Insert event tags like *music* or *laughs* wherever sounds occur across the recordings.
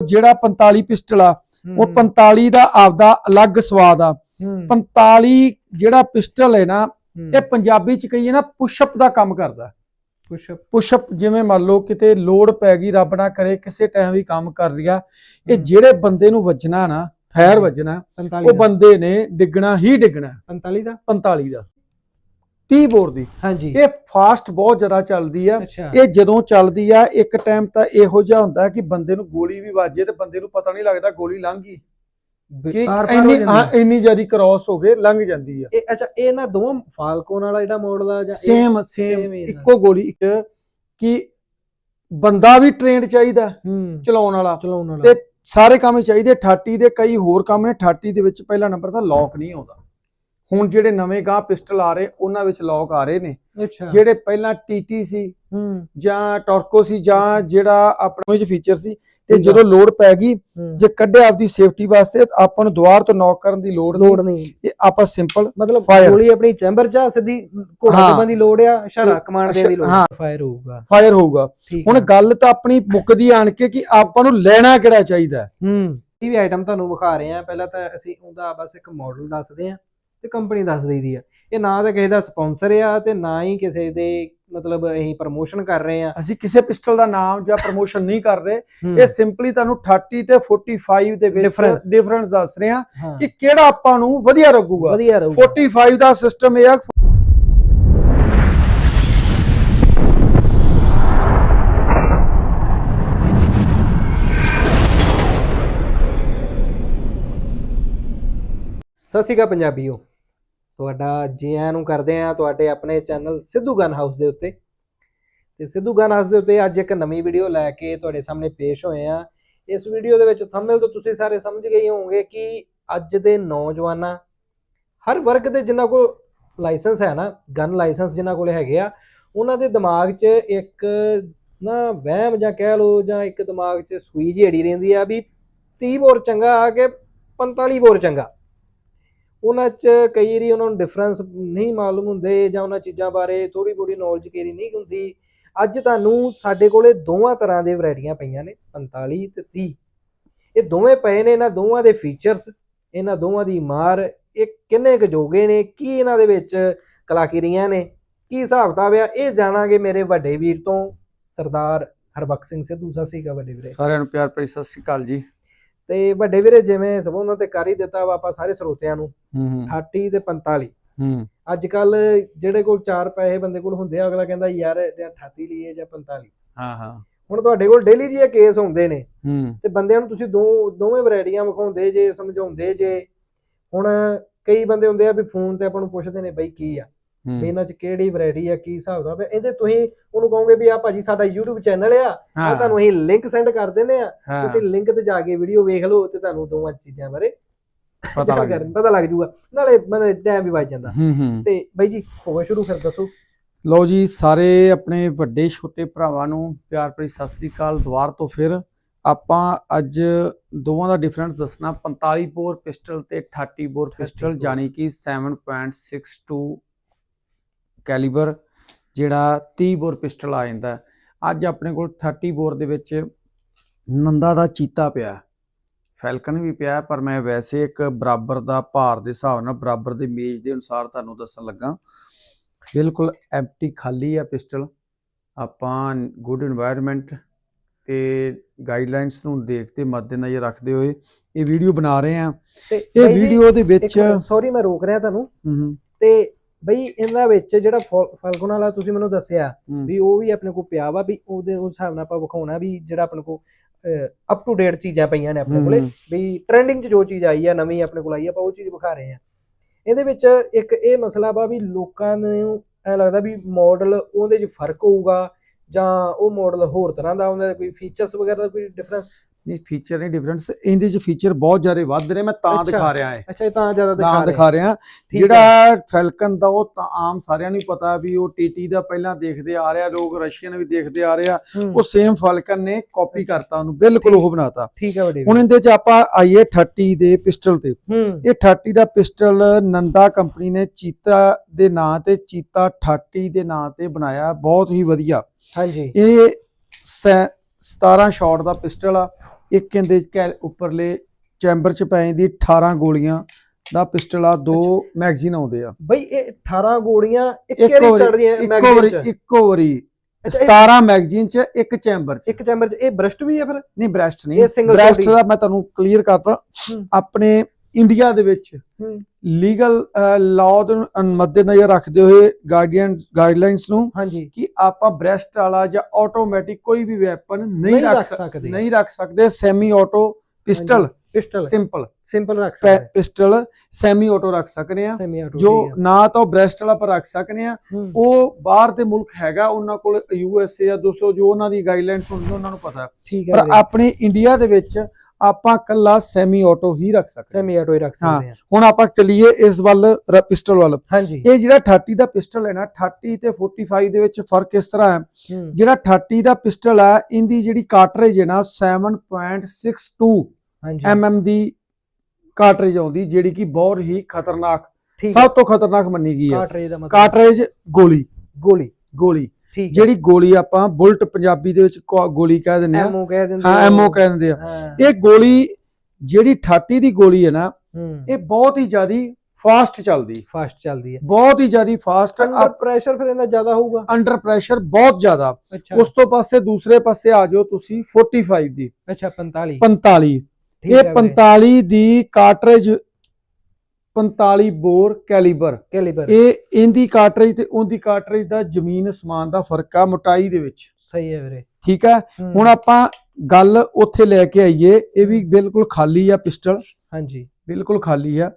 ਜਿਹੜਾ 45 ਪਿਸਟਲ ਆ ਉਹ 45 ਦਾ ਆਪਦਾ ਅਲੱਗ ਸਵਾਦ ਆ। 45 ਜਿਹੜਾ ਪਿਸਟਲ ਹੈ ਨਾ ਇਹ ਪੰਜਾਬੀ ਚ ਕਹੀਏ ਨਾ ਪੁਸ਼ਅਪ ਦਾ ਕੰਮ ਕਰਦਾ। ਪੁਸ਼ ਪੁਸ਼ਅਪ ਜਿਵੇਂ ਮੰਨ ਲਓ ਕਿਤੇ ਲੋਡ ਪੈ ਗਈ ਰੱਬ ਨਾ ਕਰੇ ਕਿਸੇ ਟਾਈਮ ਵੀ ਕੰਮ ਕਰ ਰਿਹਾ ਇਹ। ਜਿਹੜੇ ਬੰਦੇ ਨੂੰ ਵੱਜਣਾ ਨਾ ਫੈਰ। ਵੱਜਣਾ 45 ਉਹ ਬੰਦੇ ਨੇ ਡਿੱਗਣਾ ਹੀ ਡਿੱਗਣਾ। 45 ਦਾ? 45 ਦਾ। 30 ਬੋਰ ਦੀ। ਹਾਂਜੀ। ਇਹ ਫਾਸਟ ਬਹੁਤ ਜ਼ਿਆਦਾ ਚੱਲਦੀ ਆ। ਇਹ ਜਦੋਂ ਚੱਲਦੀ ਆ ਇੱਕ ਟਾਈਮ ਤਾਂ ਇਹੋ ਜਿਹਾ ਹੁੰਦਾ ਕਿ ਬੰਦੇ ਨੂੰ ਗੋਲੀ ਵੀ ਵੱਜੇ ਤੇ ਬੰਦੇ ਨੂੰ ਪਤਾ ਨਹੀਂ ਲੱਗਦਾ ਗੋਲੀ ਲੰਘ ਗਈ। ਕਿ ਇੰਨੀ। ਇੰਨੀ ਜ਼ਿਆਦੀ ਕ੍ਰਾਸ ਹੋ ਕੇ ਲੰਘ ਜਾਂਦੀ ਆ। ਇਹ ਅੱਛਾ ਇਹ ਨਾ ਦੋਵਾਂ ਫਾਲਕੋਨ ਵਾਲਾ ਜਿਹੜਾ ਮਾਡਲ ਆ ਜਾਂ ਸੇਮ ਸੇਮ। ਇੱਕੋ ਗੋਲੀ ਇੱਕ ਕਿ ਬੰਦਾ ਵੀ ਟ੍ਰੇਨਡ ਚਾਹੀਦਾ ਹੂੰ। ਚਲਾਉਣ ਵਾਲਾ। ਚਲਾਉਣ ਵਾਲਾ। ਤੇ ਸਾਰੇ ਕੰਮ ਚਾਹੀਦੇ 38 ਦੇ ਕਈ ਹੋਰ ਕੰਮ ਨੇ 38 ਦੇ ਵਿੱਚ ਪਹਿਲਾ ਨੰਬਰ ਤਾਂ ਲੌਕ ਨਹੀਂ ਆਉਂਦਾ। ਹੁਣ ਜਿਹੜੇ ਨਵੇਂ ਗਾਹ ਪਿਸਟਲ ਆ ਰਹੇ ਉਹਨਾਂ ਵਿੱਚ ਲੌਕ ਆ ਰਹੇ ਨੇ ਜਿਹੜੇ ਪਹਿਲਾਂ ਟੀਟੀ ਸੀ ਹੂੰ ਜਾਂ ਟਾਰਕੋ ਸੀ ਜਾਂ ਜਿਹੜਾ ਆਪਣਾ ਵਿੱਚ ਫੀਚਰ ਸੀ ਤੇ। ਜਦੋਂ ਲੋਡ ਪੈ ਗਈ। ਜੇ ਕੱਢਿਆ ਆਪਦੀ ਸੇਫਟੀ ਵਾਸਤੇ ਤਾਂ ਆਪਾਂ ਨੂੰ ਦੁਆਰ ਤੋਂ ਨੌਕ ਕਰਨ ਦੀ ਲੋੜ ਨਹੀਂ ਇਹ ਆਪਾਂ ਸਿੰਪਲ ਮਤਲਬ. ਗੋਲੀ ਆਪਣੀ ਚੈਂਬਰ ਚ ਸਿੱਧੀ ਘੋੜਾ ਦੀ ਲੋੜ ਆ ਇਸ਼ਾਰਾ ਕਮਾਂਡ ਦੇਣ ਦੀ ਲੋੜ। ਫਾਇਰ ਹੋਊਗਾ ਫਾਇਰ ਹੋਊਗਾ ਹੁਣ। ਗੱਲ ਤਾਂ ਆਪਣੀ ਮੁੱਕਦੀ ਆਣ ਕੇ ਕਿ ਆਪਾਂ ਨੂੰ ਲੈਣਾ ਕਿਹੜਾ ਚਾਹੀਦਾ। ਹੂੰ ਇਹ ਵੀ ਆਈਟਮ ਤੁਹਾਨੂੰ ਵਿਖਾ ਰਹੇ ਆ ਪਹਿਲਾਂ ਤਾਂ ਅਸੀਂ ਉਹਦਾ ਬਸ ਇੱਕ ਮਾਡਲ ਦੱਸਦੇ ਆ ਤੇ ਕੰਪਨੀ ਦੱਸ ਦਈਦੀ ਆ। ਇਹ ਨਾ ਤਾਂ ਕਿਸੇ ਦਾ ਸਪਾਂਸਰ ਆ ਤੇ ਨਾ ਹੀ ਕਿਸੇ ਦੇ ਮਤਲਬ ਅਸੀਂ ਪ੍ਰਮੋਸ਼ਨ ਕਰ ਰਹੇ ਆ। ਅਸੀਂ ਕਿਸੇ ਪਿਸਟਲ ਦਾ ਨਾਮ ਜਾਂ ਪ੍ਰਮੋਸ਼ਨ ਨਹੀਂ ਕਰ ਰਹੇ। ਇਹ ਸਿੰਪਲੀ ਤੁਹਾਨੂੰ 30 ਤੇ 45 ਦੇ ਵਿੱਚ. ਡਿਫਰੈਂਸ ਦੱਸ ਰਹੇ ਹਾਂ, ਕਿ ਕਿਹੜਾ ਆਪਾਂ ਨੂੰ ਵਧੀਆ ਲੱਗੂਗਾ ਵਧੀਆ ਰਹੂਗਾ 45 ਦਾ ਸਿਸਟਮ ਇਹ ਆ ਸਤਿ ਸ਼੍ਰੀ ਅਕਾਲ ਪੰਜਾਬੀਓ। ਤੁਹਾਡਾ ਜੀ ਆਇਆਂ ਨੂੰ ਕਰਦੇ ਆ ਤੁਹਾਡੇ ਆਪਣੇ ਚੈਨਲ ਸਿੱਧੂ ਗਨ ਹਾਊਸ ਦੇ ਉੱਤੇ। ਤੇ ਸਿੱਧੂ ਗਨ ਹਾਊਸ ਦੇ ਉੱਤੇ ਅੱਜ ਇੱਕ ਨਵੀਂ ਵੀਡੀਓ ਲੈ ਕੇ ਤੁਹਾਡੇ ਸਾਹਮਣੇ ਪੇਸ਼ ਹੋਏ ਆ ਇਸ ਵੀਡੀਓ ਦੇ ਵਿੱਚ ਥੰਬਨੇਲ ਤੋਂ ਤੁਸੀਂ ਸਾਰੇ ਸਮਝ ਗਏ ਹੀ ਹੋਵੋਗੇ ਕਿ ਅੱਜ ਦੇ ਨੌਜਵਾਨਾਂ ਹਰ ਵਰਗ ਦੇ ਜਿਨ੍ਹਾਂ ਕੋਲ ਲਾਇਸੈਂਸ ਹੈ ਨਾ, ਗਨ ਲਾਇਸੈਂਸ ਜਿਨ੍ਹਾਂ ਕੋਲ ਹੈਗੇ ਆ, ਉਹਨਾਂ ਦੇ ਦਿਮਾਗ 'ਚ ਇੱਕ ਨਾ ਵਹਿਮ ਜਾਂ ਕਹਿ ਲਓ ਜਾਂ ਇੱਕ ਦਿਮਾਗ 'ਚ ਸੂਈ ਜਿਹੀ ਅੜੀ ਰਹਿੰਦੀ ਆ ਵੀ 30 ਬੋਰ ਚੰਗਾ ਆ ਕੇ 45 ਬੋਰ ਚੰਗਾ। ਉਹਨਾਂ 'ਚ ਕਈ ਵਾਰੀ ਉਹਨਾਂ ਨੂੰ ਡਿਫਰੈਂਸ ਨਹੀਂ ਮਾਲੂਮ ਹੁੰਦੇ ਜਾਂ ਉਹਨਾਂ ਚੀਜ਼ਾਂ ਬਾਰੇ ਥੋੜੀ ਬੋੜੀ ਨੌਲੇਜ ਕੇਰੀ ਨਹੀਂ ਹੁੰਦੀ। ਅੱਜ ਤੁਹਾਨੂੰ ਸਾਡੇ ਕੋਲੇ ਦੋਵਾਂ ਤਰ੍ਹਾਂ ਦੇ ਵੈਰਾਈਟੀਆਂ ਪਈਆਂ ਨੇ 45 ਤੇ 30 ਇਹ ਦੋਵੇਂ ਪਏ ਨੇ, ਇਹਨਾਂ ਦੋਵਾਂ ਦੇ ਫੀਚਰਸ ਇਹਨਾਂ ਦੋਵਾਂ ਦੀ ਮਾਰ, ਇਹ ਕਿੰਨੇ ਕੁ ਜੋਗੇ ਨੇ, ਕੀ ਇਹਨਾਂ ਦੇ ਵਿੱਚ ਕਲਾਕਾਰੀਆਂ ਨੇ, ਕੀ ਹਿਸਾਬ ਕਿਤਾਬ ਆ, ਇਹ ਜਾਣਾਂਗੇ ਮੇਰੇ ਵੱਡੇ ਵੀਰ ਤੋਂ ਸਰਦਾਰ ਹਰਬਖਸ਼ ਸਿੰਘ ਸਿੱਧੂ। ਸਤਿ ਸ਼੍ਰੀ ਅਕਾਲ ਵੱਡੇ ਵੀਰੇ। ਸਾਰਿਆਂ ਨੂੰ ਪਿਆਰ ਭਰੀ ਸਤਿ ਸ਼੍ਰੀ ਅਕਾਲ ਜੀ। ਤੇ ਵੱਡੇ ਵੀਰੇ ਜਿਵੇਂ ਸਭ ਉਹਨਾਂ ਤੇ ਕਰ ਹੀ ਦਿੱਤਾ ਵਾ ਆਪਾਂ ਸਾਰੇ ਸਰੋਤਿਆਂ ਨੂੰ ਹੂੰ 38 ਤੇ 45 ਹੂੰ। ਅੱਜ ਕੱਲ ਜਿਹੜੇ ਕੋਲ 4 ਪੈਸੇ ਬੰਦੇ ਕੋਲ ਹੁੰਦੇ ਆ ਅਗਲਾ ਕਹਿੰਦਾ ਯਾਰ ਜਾਂ 38 ਲਈਏ ਜਾਂ 45 ਹਾਂ ਹਾਂ। ਹੁਣ ਤੁਹਾਡੇ ਕੋਲ ਡੇਲੀ ਜੀ ਇਹ ਕੇਸ ਹੁੰਦੇ ਨੇ ਹੂੰ। ਤੇ ਬੰਦਿਆਂ ਨੂੰ ਤੁਸੀਂ ਦੋ ਦੋਵੇਂ ਵੈਰਾਈਟੀਆਂ ਵਿਖਾਉਂਦੇ ਜੇ ਸਮਝਾਉਂਦੇ ਜੇ। ਹੁਣ ਕਈ ਬੰਦੇ ਹੁੰਦੇ ਆ ਵੀ ਫੋਨ ਤੇ ਆਪਾਂ ਨੂੰ ਪੁੱਛਦੇ ਨੇ ਬਈ ਕੀ ਆ। ਵੀ ਇਹਨਾਂ ਚ ਕਿਹੜੀ ਵੈਰਾਈਟੀ ਆ ਕੀ ਹਿਸਾਬ ਦਾ ਇਹਦੇ ਤੁਸੀਂ ਉਹਨੂੰ ਕਹੋਗੇ ਵੀ ਆ ਭਾਜੀ ਸਾਡਾ YouTube ਚੈਨਲ ਆ ਉਹ ਤੁਹਾਨੂੰ ਅਸੀਂ ਲਿੰਕ ਸੈਂਡ ਕਰ ਦਿੰਦੇ ਆ। ਤੁਸੀਂ ਲਿੰਕ ਤੇ ਜਾ ਕੇ ਵੀਡੀਓ ਵੇਖ ਲਓ ਤੇ ਤੁਹਾਨੂੰ ਦੋਵਾਂ ਚੀਜ਼ਾਂ ਬਾਰੇ ਪਤਾ ਲੱਗ ਜਾਣਕਾਰੀ- ਪਤਾ ਲੱਗ ਜੂਗਾ। ਨਾਲੇ ਮਨੇ ਟਾਈਮ ਵੀ ਬਚ ਜਾਂਦਾ। ਤੇ ਬਾਈ ਜੀ ਹੋਵੇ ਸ਼ੁਰੂ ਫਿਰ ਦੱਸੋ। ਲਓ ਜੀ ਸਾਰੇ ਆਪਣੇ ਵੱਡੇ ਛੋਟੇ ਭਰਾਵਾਂ ਨੂੰ ਪਿਆਰ ਭਰੀ ਸਤਿ ਸ੍ਰੀ ਅਕਾਲ। ਦੁਆਰ ਤੋਂ ਫਿਰ ਆਪਾਂ ਅੱਜ ਦੋਵਾਂ ਦਾ ਡਿਫਰੈਂਸ ਦੱਸਣਾ। 45 ਬੋਰ ਪਿਸਟਲ ਤੇ 38 ਬੋਰ ਪਿਸਟਲ। ਜਾਨੀ ਕਿ 7.62 ਕੈਲੀਬਰ ਜਿਹੜਾ 30 ਬੋਰ ਪਿਸਟਲ ਆ ਜਾਂਦਾ ਅੱਜ ਆਪਣੇ ਕੋਲ 30 ਬੋਰ ਦੇ ਵਿੱਚ ਨੰਦਾ ਦਾ ਚੀਤਾ ਪਿਆ ਫੈਲਕਨ ਵੀ ਪਿਆ ਪਰ ਮੈਂ ਵੈਸੇ ਇੱਕ ਬਰਾਬਰ ਦਾ ਭਾਰ ਦੇ ਹਿਸਾਬ ਨਾਲ ਬਰਾਬਰ ਦੇ ਮੇਜ ਦੇ ਅਨੁਸਾਰ ਤੁਹਾਨੂੰ ਦੱਸਣ ਲੱਗਾ। ਬਿਲਕੁਲ ਐਮਪਟੀ ਖਾਲੀ ਆ ਪਿਸਟਲ। ਆਪਾਂ ਗੁੱਡ এনवायरमेंट ਤੇ ਗਾਈਡਲਾਈਨਸ ਨੂੰ ਦੇਖਦੇ ਮੱਦੇਨਜ਼ਰ ਰੱਖਦੇ ਹੋਏ ਇਹ ਵੀਡੀਓ ਬਣਾ ਰਹੇ ਆ ਇਹ ਵੀਡੀਓ ਦੇ ਵਿੱਚ ਸੌਰੀ ਮੈਂ ਰੋਕ ਰਿਹਾ ਤੁਹਾਨੂੰ। ਤੇ ਬਈ ਇਹਨਾਂ ਵਿੱਚ ਜਿਹੜਾ ਫਲਕਨ ਵਾਲਾ ਤੁਸੀਂ ਮੈਨੂੰ ਦੱਸਿਆ ਵੀ ਉਹ ਵੀ ਆਪਣੇ ਕੋਲ ਪਿਆ ਵਾ ਵੀ ਉਹਦੇ ਉਸ ਹਿਸਾਬ ਨਾਲ ਆਪਾਂ ਵਿਖਾਉਣਾ ਵੀ ਜਿਹੜਾ ਆਪਣੇ ਕੋਲ ਅਪ ਟੂ ਡੇਟ ਚੀਜ਼ਾਂ ਪਈਆਂ ਨੇ ਆਪਣੇ ਕੋਲੇ ਵੀ ਟ੍ਰੈਂਡਿੰਗ 'ਚ ਜੋ ਚੀਜ਼ ਆਈ ਆ ਨਵੀਂ ਆਪਣੇ ਕੋਲ ਆਈ ਆ ਆਪਾਂ ਉਹ ਚੀਜ਼ ਵਿਖਾ ਰਹੇ ਆ। ਇਹਦੇ ਵਿੱਚ ਇੱਕ ਇਹ ਮਸਲਾ ਵਾ ਵੀ ਲੋਕਾਂ ਨੂੰ ਐ ਲੱਗਦਾ ਵੀ ਮਾਡਲ ਉਹਦੇ 'ਚ ਫ਼ਰਕ ਹੋਊਗਾ ਜਾਂ ਉਹ ਮਾਡਲ ਹੋਰ ਤਰ੍ਹਾਂ ਦਾ ਹੁੰਦਾ ਕੋਈ ਫੀਚਰਸ ਵਗੈਰਾ ਦਾ ਕੋਈ ਡਿਫਰੈਂਸ ਨਹੀਂ ਫੀਚਰ ਨਹੀਂ ਡਿਫਰੈਂਸ ਇਹਦੇ ਚ ਫੀਚਰ ਬਹੁਤ ਜ਼ਿਆਦਾ ਵੱਧ ਰਹੇ ਮੈਂ ਤਾਂ ਦਿਖਾ ਰਿਹਾ ਹਾਂ ਅੱਛਾ ਇਹ ਤਾਂ ਜ਼ਿਆਦਾ ਦਿਖਾ ਤਾਂ ਰਹੇ। ਦਿਖਾ ਰਿਹਾ। ਜਿਹੜਾ ਫੈਲਕਨ ਦਾ ਉਹ ਤਾਂ ਆਮ ਸਾਰਿਆਂ ਨੂੰ ਪਤਾ ਵੀ ਉਹ ਟੀਟੀ ਦਾ ਪਹਿਲਾਂ ਦੇਖਦੇ ਆ ਰਿਹਾ ਲੋਕ ਰਸ਼ੀਅਨ ਵੀ ਦੇਖਦੇ ਆ ਰਹੇ। ਉਹ ਸੇਮ ਫੈਲਕਨ ਨੇ ਕਾਪੀ ਕਰਤਾ ਉਹਨੂੰ ਬਿਲਕੁਲ ਉਹ ਬਣਾਤਾ। ਠੀਕ ਹੈ ਵੱਡੇ ਹੁਣ ਇਹਦੇ ਚ ਆਪਾਂ ਆਈਏ 30 ਦੇ ਪਿਸਟਲ ਤੇ। ਇਹ 30 ਦਾ ਪਿਸਟਲ ਨੰਦਾ ਕੰਪਨੀ ਨੇ ਚੀਤਾ ਦੇ ਨਾਂ ਤੇ ਚੀਤਾ 30 ਦੇ ਨਾਂ ਤੇ ਬਣਾਇਆ ਬਹੁਤ ਹੀ ਵਧੀਆ। ਹਾਂਜੀ। ਇਹ ਸੈ- 17 ਸ਼ਾਟ ਦਾ ਪਿਸਟਲ ਆ। ਇੱਕ ਇਹਦੇ ਕੈ- ਉੱਪਰਲੇ ਚੈਂਬਰ ਚ ਪੈ ਜਾਂਦੀ 18 ਗੋਲੀਆਂ ਦਾ ਪਿਸਟਲ ਆ ਦੋ ਮੈਗਜ਼ੀਨ ਆਉਂਦੇ ਆ। ਬਈ ਇਹ 18 ਗੋਲੀਆਂ ਇੱਕ ਵਾਰੀ ਚੜਦੀਆਂ ਵਾਰੀ ਚ। ਇੱਕੋ ਵਾਰੀ ਅੱਛਾ, ਇਹ 17 ਮੈਗਜ਼ੀਨ ਚ ਇੱਕ ਚੈਂਬਰ ਚ। ਇੱਕ ਚੈਂਬਰ ਚ ਇਹ ਬ੍ਰਸ਼ਟ ਵੀ ਹੈ ਫਿਰ? ਨਹੀਂ ਬ੍ਰੈਸਟ ਨਹੀਂ। ਬ੍ਰੈਸਟ ਦਾ ਮੈਂ ਤੁਹਾਨੂੰ ਕਲੀਅਰ ਕਰਤਾ ਹੂੰ। ਆਪਣੇ ਇੰਡੀਆ ਦੇ ਵਿੱਚ। ਲੀਗਲ ਲਾਅ ਦੇ ਮੱਦੇ ਨਜ਼ਰ ਰੱਖਦੇ ਹੋਏ ਗਾਈਡਲਾਈਨ ਗਾਈਡਲਾਈਨਸ ਨੂੰ ਕਿ ਆਪਾਂ ਬ੍ਰੈਸਟ ਵਾਲਾ ਜਾਂ ਆਟੋਮੈਟਿਕ ਕੋਈ ਵੀ ਵੈਪਨ ਨਹੀਂ ਰੱਖ ਸਕ- ਸਕਦੇ। ਨਹੀਂ ਰੱਖ ਸਕਦੇ। Semi auto pistol pistol simple simple ਰੱਖ ਸਕਦੇ। ਪਿਸਟਲ ਸੈਮੀ ਆਟੋ ਰੱਖ ਸਕਨੇ ਆ। ਜੋ ਨਾ ਤਾਂ ਬ੍ਰੈਸਟ ਵਾਲਾ ਪਰ ਰੱਖ ਸਕਨੇ ਆ। ਉਹ ਬਾਹਰ ਦੇ ਮੁਲਕ ਹੈਗਾ ਉਹਨਾਂ ਕੋਲ ਯੂ ਐਸ ਏ ਜਾਂ ਦੋਸਤੋ ਜੋ ਉਹਨਾਂ ਦੀ ਗਾਈਡਲਾਈਨਸ ਹੁੰਦੀਆਂ ਉਹਨਾਂ ਨੂੰ ਪਤਾ। ਪਰ ਆਪਣੇ ਇੰਡੀਆ ਦੇ ਵਿੱਚ ਆਪਾਂ ਕੱਲਾ ਸੈਮੀ ਆਟੋ ਹੀ ਰੱਖ ਸਕਦੇ ਹਾਂ। ਸੈਮੀ ਆਟੋ ਹੀ ਰੱਖ ਸਕਦੇ ਆ ਹੁਣ ਆਪਾਂ ਚੱਲੀਏ ਇਸ ਵੱਲ ਪਿਸਟਲ ਵੱਲ। ਹਾਂਜੀ। ਇਹ ਜਿਹੜਾ 30 ਦਾ ਪਿਸਟਲ ਹੈ ਨਾ 30 ਤੇ 45 ਦੇ ਵਿੱਚ ਫ਼ਰਕ ਇਸ ਤਰ੍ਹਾਂ ਹੈ। ਹੂੰ। ਜਿਹੜਾ 30 ਦਾ ਪਿਸਟਲ ਹੈ ਇਹਦੀ ਜਿਹੜੀ ਕਾਰਟ੍ਰਿਜ ਹੈ ਨਾ 7.62 ਹਾਂਜੀ। Mm ਦੀ ਕਾਰਟ੍ਰਿਜ ਆਉਂਦੀ ਜਿਹੜੀ ਕਿ ਬਹੁਤ ਹੀ ਖਤਰਨਾਕ ਸਭ ਤੋਂ ਖਤਰਨਾਕ ਮੰਨੀ ਗਈ ਹੈ। ਕਾਟਰੇਜ ਦਾ ਮਤਲਬ। ਕਾਰਟ੍ਰਿਜ ਗੋਲੀ। ਗੋਲੀ। ਗੋਲੀ। ਜਿਹੜੀ ਗੋਲੀ ਆਪਾਂ ਬੁਲਟ ਪੰਜਾਬੀ ਦੇ ਵਿੱਚ ਗੋਲੀ ਕਹਿ ਦਿੰਦੇ ਆ। ਐਮਓ ਕਹਿ ਦਿੰਦੇ ਹਾਂ। ਐਮਓ ਕਹਿ ਦਿੰਦੇ ਆ। ਇਹ ਗੋਲੀ ਜਿਹੜੀ 30 ਦੀ ਗੋਲੀ ਹੈ ਨਾ ਇਹ ਬਹੁਤ ਹੀ ਜ਼ਿਆਦੀ ਫਾਸਟ ਚੱਲਦੀ ਫਾਸਟ ਚੱਲਦੀ ਹੈ। ਬਹੁਤ ਹੀ ਜ਼ਿਆਦੀ ਫਾਸਟ ਅੰਡਰ ਪ੍ਰੈਸ਼ਰ ਫਿਰ ਇਹਦਾ ਜ਼ਿਆਦਾ ਹੋਊਗਾ? ਅੰਡਰ ਪ੍ਰੈਸ਼ਰ ਬਹੁਤ ਜ਼ਿਆਦਾ। ਉਸ ਤੋਂ ਪਾਸੇ ਦੂਸਰੇ ਪਾਸੇ ਆ ਜਾਓ ਤੁਸੀਂ 45 ਦੀ। ਅੱਛਾ 45 45 ਠੀਕ ਇਹ ਹੈ ਵੀਰੇ। 45 ਦੀ ਕਾਰਟ੍ਰਿਜ 45 ਬੋਰ ਕੈਲੀਬਰ। ਕੈਲੀਬਰ। ਇਹ ਇਹਦੀ ਕਾਰਟ੍ਰਿਜ ਤੇ ਉਹਦੀ ਕਾਰਟ੍ਰਿਜ ਦਾ ਜ਼ਮੀਨ ਅਸਮਾਨ ਦਾ ਫ਼ਰਕ ਆ ਮੋਟਾਈ ਦੇ ਵਿੱਚ। ਸਹੀ ਹੈ ਵੀਰੇ। ਠੀਕ ਹੈ? ਹੁਣ ਆਪਾਂ ਗੱਲ ਉੱਥੇ ਲੈ ਕੇ ਆਈਏ ਇਹ ਵੀ ਬਿਲਕੁਲ ਖਾਲੀ ਆ ਪਿਸਟਲ। ਹਾਂਜੀ। ਬਿਲਕੁਲ ਖਾਲੀ ਆ।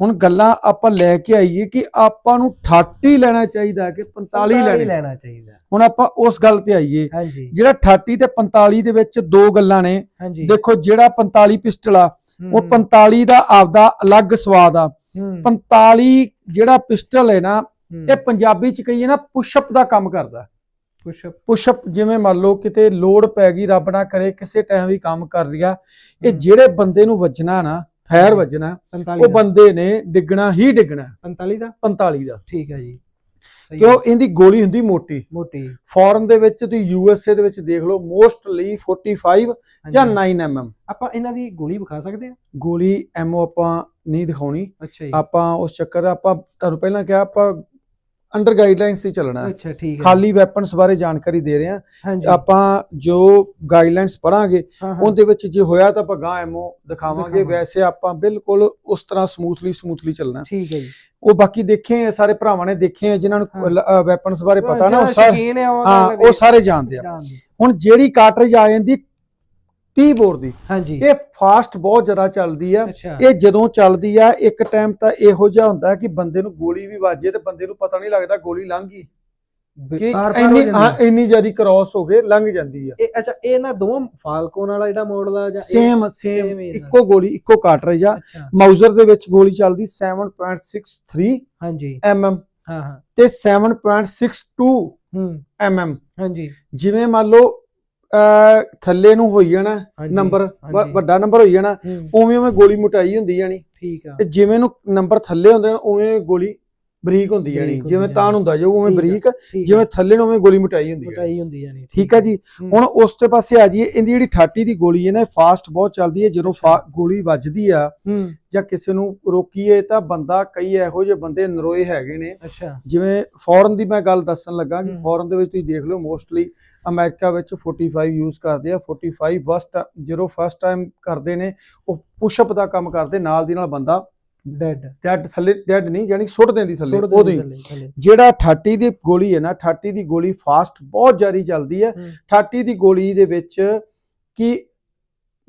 ਹੁਣ ਗੱਲਾਂ ਆਪਾਂ ਲੈ ਕੇ ਆਈਏ ਕਿ ਆਪਾਂ ਨੂੰ 38 ਲੈਣਾ ਚਾਹੀਦਾ ਕਿ 45 ਲੈਣੇ। ਚਾਹੀਦਾ। ਹੁਣ ਆਪਾਂ ਉਸ ਗੱਲ ਤੇ ਆਈਏ। ਜਿਹੜਾ 38 ਤੇ 45 ਦੇ ਵਿੱਚ ਦੋ ਗੱਲਾਂ ਨੇ। ਦੇਖੋ ਜਿਹੜਾ 45 ਪਿਸਟਲ ਆ ਉਹ 45 ਦਾ ਆਪਦਾ ਅਲੱਗ ਸਵਾਦ ਆ। 45 ਜਿਹੜਾ ਪਿਸਟਲ ਹੈ ਨਾ ਇਹ ਪੰਜਾਬੀ ਚ ਕਹੀਏ ਨਾ ਪੁਸ਼ਅਪ ਦਾ ਕੰਮ ਕਰਦਾ। Up, ਪੁਸ਼ਅਪ ਜਿਵੇਂ ਮੰਨ ਲਓ ਕਿਤੇ ਲੋਡ ਪੈ ਗਈ ਰੱਬ ਨਾ ਕਰੇ ਕਿਸੇ ਟਾਈਮ ਵੀ ਕੰਮ ਕਰ ਲਿਆ ਇਹ ਜਿਹੜੇ ਬੰਦੇ ਨੂੰ ਵੱਜਣਾ ਨਾ ਫੈਰ। ਵੱਜਣਾ 45 ਉਹ ਬੰਦੇ ਨੇ ਡਿੱਗਣਾ ਹੀ ਡਿੱਗਣਾ। 45 ਦਾ? 45 ਦਾ। ਠੀਕ ਹੈ ਜੀ। ਕਿਉਂ? ਇਹਦੀ ਗੋਲੀ ਹੁੰਦੀ ਮੋਟੀ। ਮੋਟੀ। ਫੋਰਨ ਦੇ ਵਿੱਚ ਤੁਸੀਂ ਯੂ ਐਸ ਏ ਦੇ ਵਿੱਚ ਦੇਖ ਲਓ ਮੋਸਟਲੀ 45 ਜਾਂ ਹਾਂਜੀ। 9 mm ਆਪਾਂ ਇਹਨਾਂ ਦੀ ਗੋਲੀ ਵਿਖਾ ਸਕਦੇ ਹਾਂ? ਗੋਲੀ ਐਮਓ ਆਪਾਂ ਨਹੀਂ ਦਿਖਾਉਣੀ। ਆਪਾਂ ਉਸ ਚੱਕਰ ਆਪਾਂ ਤੁਹਾਨੂੰ ਪਹਿਲਾਂ ਕਿਹਾ ਆਪਾਂ ਅੰਡਰ ਗਾਈਡਲਾਈਨਸ ਹੀ ਚੱਲਣਾ ਹੈ। ਅੱਛਾ ਠੀਕ ਹੈ। ਖਾਲੀ ਵੈਪਨਸ ਬਾਰੇ ਜਾਣਕਾਰੀ ਦੇ ਰਹੇ ਹਾਂ। ਆਪਾਂ ਜੋ ਗਾਈਡਲਾਈਨਸ ਪੜਾਂਗੇ ਉਹਦੇ ਵਿੱਚ ਜੇ ਹੋਇਆ ਤਾਂ ਆਪਾਂ ਗਾਂ ਐਮਓ ਦਿਖਾਵਾਂਗੇ। ਵੈਸੇ ਆਪਾਂ ਬਿਲਕੁਲ ਉਸ ਤਰ੍ਹਾਂ ਸਮੂਥਲੀ ਸਮੂਥਲੀ ਚੱਲਣਾ। ਠੀਕ ਹੈ ਜੀ। ਉਹ ਬਾਕੀ ਦੇਖੇ ਆ ਸਾਰੇ ਭਰਾਵਾਂ ਨੇ ਦੇਖੇ ਆ ਜਿਨ੍ਹਾਂ। ਨੂੰ ਵੈਪਨਸ ਬਾਰੇ ਪਤਾ ਨਾ ਉਹ ਸਾਰੇ ਹੈ ਉਹ ਸਾਰੇ ਜਾਣਦੇ ਆ। ਹੁਣ ਜਿਹੜੀ ਕਾਰਟ੍ਰਿਜ ਆ ਜਾਂਦੀ 30 ਬੋਰ ਦੀ। ਹਾਂਜੀ। ਇਹ ਫਾਸਟ ਬਹੁਤ ਜ਼ਿਆਦਾ ਚੱਲਦੀ ਆ। ਇਹ ਜਦੋਂ ਚੱਲਦੀ ਆ ਇੱਕ ਟਾਈਮ ਤਾਂ ਇਹੋ ਜਿਹਾ ਹੁੰਦਾ ਕਿ ਬੰਦੇ ਨੂੰ ਗੋਲੀ ਵੀ ਵੱਜੇ ਤੇ ਬੰਦੇ ਨੂੰ ਪਤਾ ਨਹੀਂ ਲੱਗਦਾ ਗੋਲੀ ਲੰਘ ਗਈ। ਕਿ ਇੰਨੀ। ਇੰਨੀ ਜ਼ਿਆਦੀ ਕ੍ਰਾਸ ਹੋ ਕੇ ਲੰਘ ਜਾਂਦੀ ਆ। ਇਹ ਅੱਛਾ ਇਹ ਨਾ ਦੋਵਾਂ ਫਾਲਕੋਨ ਵਾਲਾ ਜਿਹੜਾ ਮਾਡਲ ਆ ਜਾਂ ਸੇਮ ਸੇਮ। ਇੱਕੋ ਗੋਲੀ ਇੱਕੋ ਕਾਰਟ੍ਰਿਜ ਆ। ਮਾਊਜ਼ਰ ਦੇ ਵਿੱਚ ਗੋਲੀ ਚੱਲਦੀ 7.63 ਹਾਂਜੀ। mm ਹਾਂ ਹਾਂ। ਤੇ 7.62 ਹੂੰ। mm ਹਾਂਜੀ। ਜਿਵੇਂ ਮੰਨ ਲਓ ਅਹ, ਥੱਲੇ ਨੂੰ ਹੋਈ ਜਾਣਾ ਹਾਂਜੀ, ਨੰਬਰ ਵ- ਹਾਂਜੀ। ਵੱਡਾ ਨੰਬਰ ਹੋਈ ਜਾਣਾ ਹੂੰ, ਉਵੇਂ ਉਵੇਂ ਗੋਲੀ ਮੋਟਾਈ ਹੁੰਦੀ ਜਾਣੀ। ਠੀਕ ਆ। ਤੇ ਜਿਵੇਂ ਨੂੰ ਨੰਬਰ ਥੱਲੇ ਹੁੰਦੇ ਨੇ ਉਵੇਂ ਗੋਲੀ ਬਰੀਕ ਹੁੰਦੀ ਜਾਣੀ ਜਿਵੇਂ ਤਾਣ ਹੁੰਦਾ ਜਾਊ ਉਵੇਂ ਬਰੀਕ ਜਿਵੇਂ ਥੱਲੇ ਨੂੰ ਉਵੇਂ ਗੋਲੀ ਮੋਟਾਈ ਹੁੰਦੀ ਹੈ ਮੋਟਾਈ ਹੁੰਦੀ ਜਾਨੀ ਠੀਕ ਹੈ ਜੀ? ਹੁਣ ਉਸ ਤੇ ਪਾਸੇ ਆ ਜਾਈਏ ਇਹਦੀ ਜਿਹੜੀ 30 ਦੀ ਗੋਲੀ ਹੈ ਨਾ ਫਾਸਟ ਬਹੁਤ ਚੱਲਦੀ ਹੈ ਜਦੋਂ ਗੋਲੀ ਵੱਜਦੀ ਆ ਜਾਂ ਕਿਸੇ ਨੂੰ ਰੋਕੀਏ ਤਾਂ ਬੰਦਾ ਕਈ ਇਹੋ ਜਿਹੇ ਬੰਦੇ ਨਰੋਏ ਹੈਗੇ ਨੇ। ਜਿਵੇਂ ਫੋਰਨ ਦੀ ਮੈਂ ਗੱਲ ਦੱਸਣ ਲੱਗਾ ਕਿ। ਫੋਰਨ ਦੇ ਵਿੱਚ ਤੁਸੀਂ ਦੇਖ ਲਓ ਮੋਸਟਲੀ ਅਮਰੀਕਾ ਵਿੱਚ 45 ਯੂਜ਼ ਕਰਦੇ ਆ 45 ਫਸਟ ਜਦੋਂ ਫਸਟ ਟਾਈਮ ਕਰਦੇ ਨੇ ਉਹ ਪੁਸ਼ਅਪ ਦਾ ਕੰਮ ਕਰਦੇ ਨਾਲ ਦੀ ਨਾਲ ਬੰਦਾ ਡੈਡ ਡੈਡ ਥੱਲੇ ਡੈਡ ਨਹੀਂ ਯਾਨੀ ਸੁੱਟ ਦਿੰਦੀ ਥੱਲੇ ਉਹਦੇ। ਜਿਹੜਾ 30 ਦੀ ਗੋਲੀ ਹੈ ਨਾ 30 ਦੀ ਗੋਲੀ ਫਾਸਟ ਬਹੁਤ ਜ਼ਿਆਦਾ ਚੱਲਦੀ ਹੈ। ਹੂੰ, 30 ਦੀ ਗੋਲੀ ਦੇ ਵਿੱਚ ਕਿ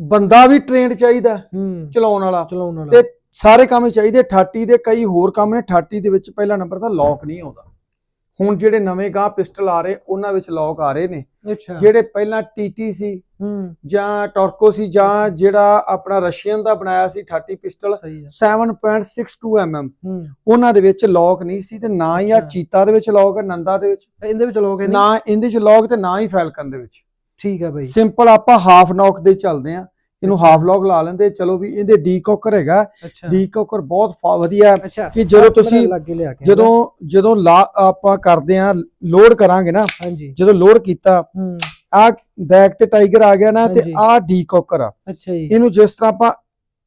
ਬੰਦਾ ਵੀ ਟ੍ਰੇਨਡ ਚਾਹੀਦਾ ਚਲਾਉਣ ਵਾਲਾ। ਤੇ ਸਾਰੇ ਕੰਮ ਚਾਹੀਦੇ। 30 ਦੇ ਕਈ ਹੋਰ ਕੰਮ ਨੇ। 30 ਦੇ ਵਿੱਚ ਪਹਿਲਾ ਨੰਬਰ ਤਾਂ ਲੌਕ ਨਹੀਂ ਆਉਂਦਾ। ਹੁਣ ਜਿਹੜੇ ਨਵੇਂ ਗਾਹ ਪਿਸਟਲ ਆ ਰਹੇ ਉਹਨਾਂ ਵਿੱਚ ਲੌਕ ਆ ਰਹੇ ਨੇ। ਜਿਹੜੇ ਪਹਿਲਾਂ ਟੀਟੀ ਸੀ ਹੂੰ। ਜਾਂ ਟੋਰਕੋ ਸੀ ਜਾਂ ਜਿਹੜਾ ਆਪਣਾ ਰਸ਼ੀਅਨ ਦਾ ਬਣਾਇਆ ਸੀ 30 ਪਿਸਟਲ ਸਹੀ ਆ। 7.62 mm ਹੂੰ। ਉਹਨਾਂ ਦੇ ਵਿੱਚ ਲੌਕ ਨਹੀਂ ਸੀ ਤੇ ਨਾ ਹੀ ਆ। ਚੀਤਾ ਦੇ ਵਿੱਚ ਲੌਕ ਹੈ ਨੰਦਾ ਦੇ ਵਿੱਚ। ਇਹਦੇ ਵਿੱਚ ਲੋਕ ਨਾ ਇਹਦੇ ਚ ਲੌਕ ਤੇ ਨਾ ਹੀ ਫੈਲਕਨ ਦੇ ਵਿੱਚ। ਠੀਕ ਆ ਬਾਈ। ਸਿੰਪਲ ਆਪਾਂ ਹਾਫ ਨੌਕ ਦੇ ਚੱਲਦੇ ਆ। ਇਹਨੂੰ ਹਾਫ ਲੌਕ ਲਾ ਲੈਂਦੇ ਚਲੋ ਵੀ ਇਹਦੇ ਡੀ ਕੋਕਰ ਹੈਗਾ। ਡੀ ਕੋਕਰ ਬਹੁਤ ਵਧੀਆ ਹੈ। ਕਿ ਜਦੋਂ ਤੁਸੀਂ- ਲਾਗੇ। ਜਦੋਂ ਜਦੋਂ ਆਪਾਂ ਕਰਦੇ ਆ ਲੋਡ ਕਰਾਂਗੇ ਨਾ ਜਦੋਂ ਲੋਡ ਕੀਤਾ ਹੂੰ। ਆ ਬੈਕ ਤੇ ਟਾਈਗਰ ਆ ਗਿਆ ਨਾ ਤੇ। ਆ ਡੀਕੋਕਰ ਆ। ਅੱਛਾ ਜੀ। ਇਹਨੂੰ ਜਿਸ ਤਰ੍ਹਾਂ ਆਪਾਂ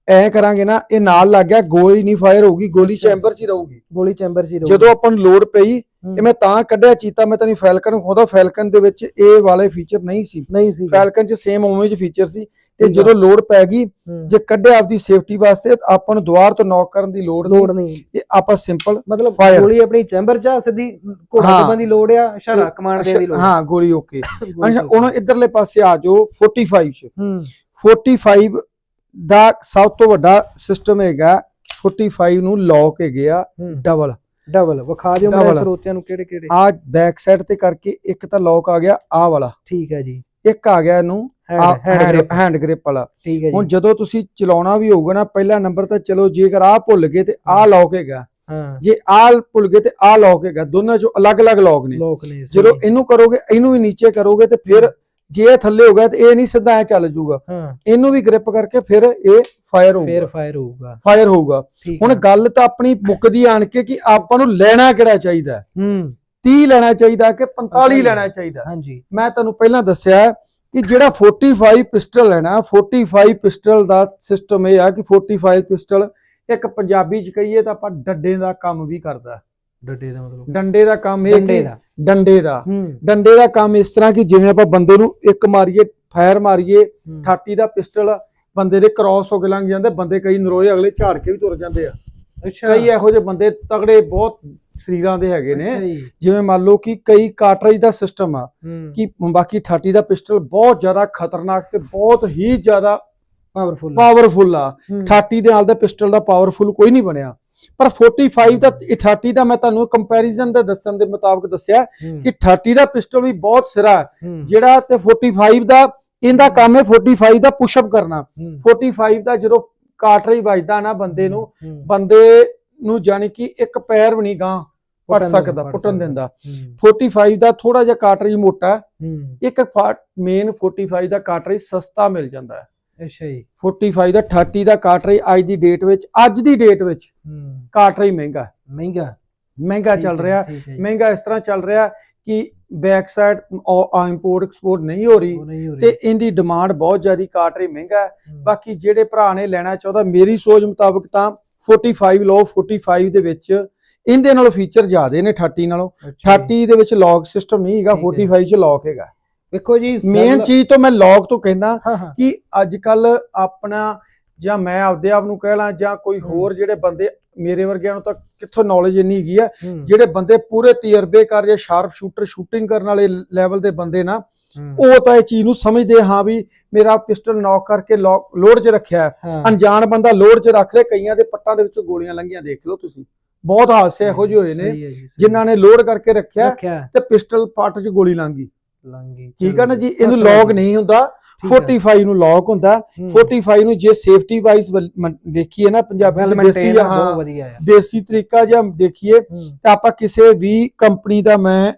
ਐ ਕਰਾਂਗੇ ਨਾ ਇਹ ਨਾਲ ਲੱਗ ਗਿਆ ਗੋਲੀ ਨਹੀਂ ਫਾਇਰ ਹੋਊਗੀ ਗੋਲੀ। ਚੈਂਬਰ 'ਚ ਹੀ ਰਹੂਗੀ। ਗੋਲੀ ਚੈਂਬਰ ਜੀ ਜਦੋਂ ਆਪਾਂ ਨੂੰ ਲੋਡ ਪਈ ਹੂੰ। ਇਹ ਮੈਂ ਤਾਂ ਕੱਢਿਆ ਚੀਤਾ ਮੈਂ ਤੈਨੂੰ ਫੈਲਕਨ ਖੋਦਾ ਫੈਲਕਨ ਦੇ ਵਿੱਚ ਇਹ ਵਾਲੇ ਫੀਚਰ ਨਹੀਂ ਸੀ। ਨਹੀਂ ਸੀ। ਫੈਲਕਨ 'ਚ ਸੇਮ ਉਵੇਂ ਜਿਹੇ ਫੀਚਰ ਸੀ। ਤੇ। ਜਦੋਂ ਲੋਡ ਪੈ ਗਈ। ਜੇ ਕੱਢਿਆ ਆਪਦੀ ਸੇਫਟੀ ਵਾਸਤੇ ਆਪਾਂ ਨੂੰ ਦੁਆਰ ਤੋਂ ਨੌਕ ਕਰਨ ਦੀ ਲੋੜ ਲੋੜ ਨਹੀਂ। ਇਹ ਆਪਾਂ ਸਿੰਪਲ ਮਤਲਬ. ਗੋਲੀ ਆਪਣੀ ਚੈਂਬਰ ਚ ਸਿੱਧੀ ਘੋੜਾ ਦੀ ਲੋੜ ਆ ਇਸ਼ਾਰਾ ਕਮਾਂਡ ਦੇਣ ਦੀ ਲੋੜ ਹਾਂ ਗੋਲੀ ਓਕੇ *laughs* ਅੱਛਾ ਹੁਣ ਇਧਰਲੇ ਪਾਸੇ ਆ ਜਾਓ 45 ਚ। ਹੂੰ। 45 ਦਾ ਸਭ ਤੋਂ ਵੱਡਾ ਸਿਸਟਮ ਹੈਗਾ 45 ਨੂੰ ਲੌਕ ਹੈਗੇ ਆ ਡਬਲ ਡਬਲ ਵਿਖਾ ਦਿਓ. ਮੇਰੇ ਸਰੋਤਿਆਂ ਨੂੰ ਕਿਹੜੇ ਕਿਹੜੇ ਆ ਬੈਕ ਸਾਈਡ ਤੇ ਕਰਕੇ ਇੱਕ ਤਾਂ ਲੌਕ ਆ ਗਿਆ ਆ ਵਾਲਾ। ਠੀਕ ਹੈ ਜੀ। ਇੱਕ ਆ ਗਿਆ ਇਹਨੂੰ ਹੈਂਡ ਗ੍ਰਿਪ। ਵਾਲਾ। ਠੀਕ ਹੈ ਹੁਣ ਜੀ ਜਦੋਂ ਤੁਸੀਂ ਚਲਾਉਣਾ ਵੀ ਹੋਊਗਾ ਨਾ ਪਹਿਲਾ ਨੰਬਰ ਤਾਂ ਚਲੋ ਜੇਕਰ ਆ ਭੁੱਲ ਗਏ ਤੇ ਆ ਲੌਕ ਹੈਗਾ। ਹਾਂ। ਜੇ ਆ ਭੁੱਲ ਗਏ ਤੇ ਆ ਲੌਕ ਹੈਗਾ। ਦੋਨਾਂ ਚੋਂ ਅਲੱਗ-ਅਲੱਗ ਲੌਕ ਨੇ। ਜਦੋਂ ਇਹਨੂੰ ਕਰੋਗੇ ਇਹਨੂੰ ਵੀ ਨੀਚੇ ਕਰੋਗੇ ਤੇ ਫਿਰ ਜੇ ਇਹ ਥੱਲੇ ਹੋ ਗਿਆ ਤੇ ਇਹ ਨਹੀਂ ਸਿੱਧਾ ਐ ਚੱਲ ਜਾਊਗਾ ਹਾਂ। ਇਹਨੂੰ ਵੀ ਗ੍ਰਿਪ ਕਰਕੇ ਫਿਰ ਇਹ ਫਾਇਰ ਫੇਰ ਹੋਊਗਾ। ਫਾਇਰ ਹੋਊਗਾ। ਫਾਇਰ ਹੋਊਗਾ ਹੁਣ। ਗੱਲ ਤਾਂ ਆਪਣੀ ਮੁੱਕਦੀ ਆਣ ਕੇ ਕਿ ਆਪਾਂ ਨੂੰ ਲੈਣਾ ਕਿਹੜਾ ਚਾਹੀਦਾ। ਹੈ? ਹੂੰ 30 ਲੈਣਾ ਚਾਹੀਦਾ ਕਿ 45 45 ਲੈਣਾ। ਚਾਹੀਦਾ। ਹਾਂਜੀ। ਮੈਂ ਤੁਹਾਨੂੰ ਪਹਿਲਾਂ ਦੱਸਿਆ ਕਿ ਜਿਹੜਾ 45 ਪਿਸਟਲ ਹੈ ਨਾ 45 ਪਿਸਟਲ ਦਾ ਸਿਸਟਮ ਇਹ ਆ ਕਿ 45 ਪਿਸਟਲ ਇੱਕ ਪੰਜਾਬੀ ਚ ਕਹੀਏ ਤਾਂ ਆਪਾਂ ਡੱਡੇ ਦਾ ਕੰਮ ਵੀ ਕਰਦਾ। ਡੱਡੇ ਦਾ ਮਤਲਬ? ਡੰਡੇ ਦਾ ਕੰਮ ਇਹ ਡੰਡੇ ਕਿ ਦਾ? ਡੰਡੇ ਦਾ। ਡੰਡੇ ਦਾ ਕੰਮ ਇਸ ਤਰ੍ਹਾਂ ਕਿ ਜਿਵੇਂ ਆਪਾਂ ਬੰਦੇ ਨੂੰ ਇੱਕ ਮਾਰੀਏ ਫਾਇਰ ਮਾਰੀਏ ਹੂੰ। 38 ਦਾ ਪਿਸਟਲ ਬੰਦੇ ਦੇ ਕ੍ਰਾਸ ਹੋ ਕੇ ਲੰਘ ਜਾਂਦੇ ਬੰਦੇ ਕਈ ਨਰੋਏ ਅਗਲੇ ਝਾੜ ਕੇ ਵੀ ਤੁਰ ਜਾਂਦੇ ਆ। ਅੱਛਾ। ਕਈ ਇਹੋ ਜਿਹੇ ਬੰਦੇ ਤਗੜੇ ਬਹੁਤ ਸਰੀਰਾਂ ਦੇ ਹੈਗੇ ਨੇ। ਜਿਵੇਂ ਮੰਨ ਲਓ ਕਿ ਕਈ ਕਾਟਰੇਜ ਦਾ ਸਿਸਟਮ ਆ ਕਿ ਬਾਕੀ 38 ਦਾ ਪਿਸਟਲ ਬਹੁਤ ਜ਼ਿਆਦਾ ਖਤਰਨਾਕ ਤੇ ਬਹੁਤ ਹੀ ਜ਼ਿਆਦਾ ਪਾਵਰਫੁਲ ਪਾਵਰਫੁਲ ਆ। 38 ਦੇ ਨਾਲ ਦਾ ਪਿਸਟਲ ਦਾ ਪਾਵਰਫੁਲ ਕੋਈ ਨਹੀਂ ਬਣਿਆ। ਪਰ 45 ਦਾ 38 ਦਾ ਮੈਂ ਤੁਹਾਨੂੰ ਕੰਪੈਰੀਜ਼ਨ ਦੇ ਦੱਸਣ ਦੇ ਮੁਤਾਬਕ ਦੱਸਿਆ ਕਿ 38 ਦਾ ਪਿਸਟਲ ਵੀ ਬਹੁਤ ਸਿਰਾ ਜਿਹੜਾ ਤੇ 45 ਦਾ ਇਹਦਾ ਕੰਮ ਹੈ 45 ਦਾ ਪੁਸ਼ਅਪ ਕਰਨਾ। 45 ਦਾ ਜਦੋਂ ਕਾਟਰੇਜ ਵੱਜਦਾ ਨਾ ਬੰਦੇ ਨੂੰ ਬੰਦੇ ਨੂੰ ਜਾਣੀ ਕਿ ਇੱਕ ਪੈਰ ਵੀ ਨਹੀਂ ਗਾਂ ਪੜ ਸਕਦਾ ਪੁੱਟਣ ਦਿੰਦਾ। 45 ਦਾ ਥੋੜਾ ਜਿਹਾ ਕਾਟਰੇਜ ਮੋਟਾ ਇੱਕ ਮੇਨ 45 ਦਾ ਕਾਟਰੇਜ ਸਸਤਾ ਮਿਲ ਜਾਂਦਾ ਹੈ। ਅੱਛਾ ਜੀ। 45 ਦਾ 30 ਦਾ ਕਾਟਰੇਜ ਅੱਜ ਦੀ ਡੇਟ ਵਿੱਚ ਅੱਜ ਦੀ ਡੇਟ ਵਿੱਚ ਕਾਟਰੇਜ ਮਹਿੰਗਾ। ਮਹਿੰਗਾ? ਮਹਿੰਗਾ ਚੱਲ ਰਿਹਾ। ਮਹਿੰਗਾ ਇਸ ਤਰ੍ਹਾਂ ਚੱਲ ਰਿਹਾ ਕਿ ਬੈਕ ਸਾਈਡ ਇੰਪੋਰਟ ਐਕਸਪੋਰਟ ਨਹੀਂ ਹੋ ਰਹੀ। ਤੇ ਇਹਦੀ ਡਿਮਾਂਡ ਬਹੁਤ ਜ਼ਿਆਦੀ ਕਾਟਰੇਜ ਮਹਿੰਗਾ ਬਾਕੀ ਜਿਹੜੇ ਭਰਾ ਨੇ ਲੈਣਾ ਚਾਹੁੰਦਾ ਮੇਰੀ ਸੋਚ ਮੁਤਾਬਕ ਤਾਂ 45 ਲਓ 45 ਦੇ ਵਿੱਚ ਇਹਦੇ ਨਾਲੋਂ ਫੀਚਰ ਜ਼ਿਆਦੇ ਨੇ 30 ਨਾਲੋਂ। 30 ਦੇ ਵਿੱਚ ਲੌਕ ਸਿਸਟਮ ਨਹੀਂ ਹੈਗਾ ਠੀਕ ਹੈ। 45 ਚ ਲੌਕ ਹੈਗਾ। ਵੇਖੋ ਜੀ ਮੇਨ ਚੀਜ਼ ਤੋਂ ਮੈਂ ਲੌਕ ਤੋਂ ਕਹਿਣਾ ਕਿ ਅੱਜ ਕੱਲ ਆਪਣਾ ਜਾਂ ਮੈਂ ਆਪਦੇ ਆਪ ਨੂੰ ਕਹਿ ਲਾਂ ਜਾਂ ਕੋਈ। ਹੋਰ ਜਿਹੜੇ ਬੰਦੇ ਮੇਰੇ ਵਰਗਿਆਂ ਨੂੰ ਤਾਂ ਕਿੱਥੋਂ ਨੌਲੇਜ ਇੰਨੀ ਹੈਗੀ ਆ ਜਿਹੜੇ ਬੰਦੇ ਪੂਰੇ ਤਜਰਬੇ ਕਰ ਜਾਂ ਸ਼ਾਰਪ ਸ਼ੂਟਰ ਸ਼ੂਟਿੰਗ ਕਰਨ ਵਾਲੇ ਲੈਵਲ ਦੇ ਬੰਦੇ ਨਾ ਉਹ ਤਾਂ ਇਹ ਚੀਜ਼ ਨੂੰ ਸਮਝਦੇ ਹਾਂ ਵੀ ਮੇਰਾ ਪਿਸਟਲ ਨੌਕ ਕਰਕੇ ਲੋਡ 'ਚ ਰੱਖਿਆ ਅਣਜਾਣ ਬੰਦਾ ਲੋਡ 'ਚ ਰੱਖ ਲੈ ਕਈਆਂ ਦੇ ਪੱਟਾਂ ਦੇ ਵਿੱਚੋਂ ਗੋਲੀਆਂ ਲੰਘੀਆਂ ਦੇਖ ਲਓ ਤੁਸੀਂ। ਬਹੁਤ ਹਾਦਸੇ ਇਹੋ ਜਿਹੇ ਹੋਏ ਨੇ ਜਿਨ੍ਹਾਂ ਨੇ ਲੋਡ ਕਰਕੇ ਰੱਖਿਆ ਤੇ ਪਿਸਟਲ ਪੱਟ 'ਚ ਗੋਲੀ ਲੰਘ। ਲੰਗੀ ਠੀਕ ਹੈ ਨਾ ਜੀ ਇਹਨੂੰ ਲੌਕ ਨਹੀਂ ਹੁੰਦਾ 45 ਨੂੰ ਲੌਕ ਹੁੰਦਾ 45 ਨੂੰ ਜੇ ਸੇਫਟੀ ਵਾਈਜ਼ ਦੇਖੀਏ ਨਾ ਪੰਜਾਬੀ ਚ ਦੇਸੀ ਹਾਂ। ਦੇਸੀ ਤਰੀਕਾ ਜੇ ਦੇਖੀਏ ਤਾਂ ਆਪਾਂ ਕਿਸੇ ਵੀ ਕੰਪਨੀ ਦਾ ਮੈਂ